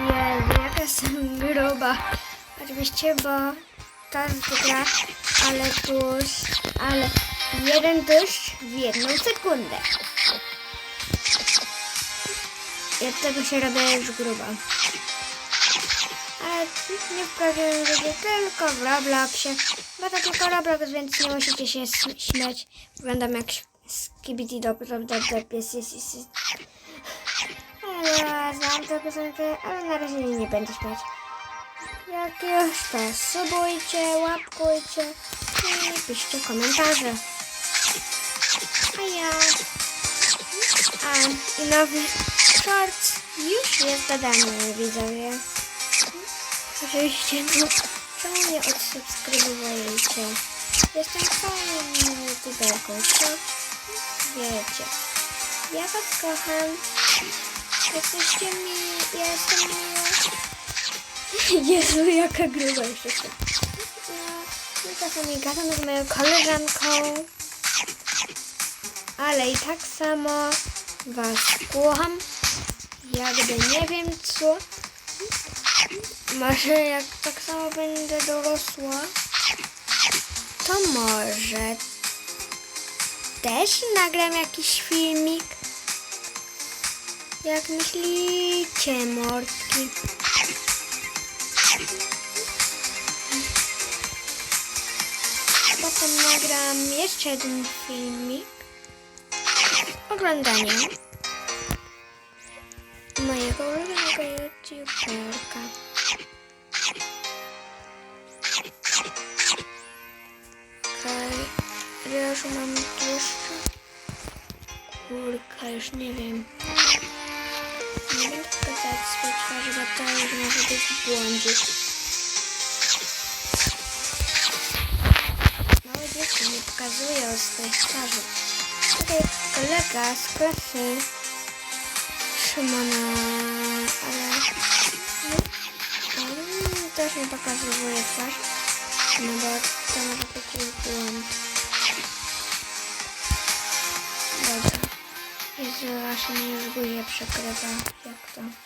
Jezu, jaka jestem gruba. Oczywiście, bo jest gra, ale tuż, ale jeden tuż w jedną sekundę. Od tego się robię już gruba. Ale nie w prawdziwym życiu, tylko w Robloxie. Bo to tylko Roblox, więc nie musicie się śmiać. Wyglądam jak skibidi dop dop dop jest jest jest. Ja znam tę piosenkę, ale na razie nie, nie będę śmiać. Jak już to subujcie, łapkujcie i piszcie komentarze. A ja... A, i nowy short już jest dodany, widzowie. Oczywiście, no, czemu nie odsubskrybujecie? Jestem fajną youtuberką, co? Wiecie. Ja was kocham. Jesteście mi, ja jestem miła. Jezu, jaka gruba jeszcze jestem. No, czasami gadam z moją koleżanką. Ale i tak samo was kocham. Jakby nie wiem co. Może jak tak samo będę dorosła, to może też nagram jakiś filmik. Jak myślicie, mordki? Potem nagram jeszcze jeden filmik. Oglądania mojego ulubionego youtuberka. Okej, okay. już mam jeszcze. Kurka, już nie wiem. Pokazać swojej twarzy, bo to może być błądzik. Małe dzieci nie pokazują swojej twarzy. Tutaj kolega z klasy Szymona, ale no, on też nie pokazuje twarz, no bo to może być błąd. Dobra. Jezu, aż mi już buzię przekrywa. Jak to?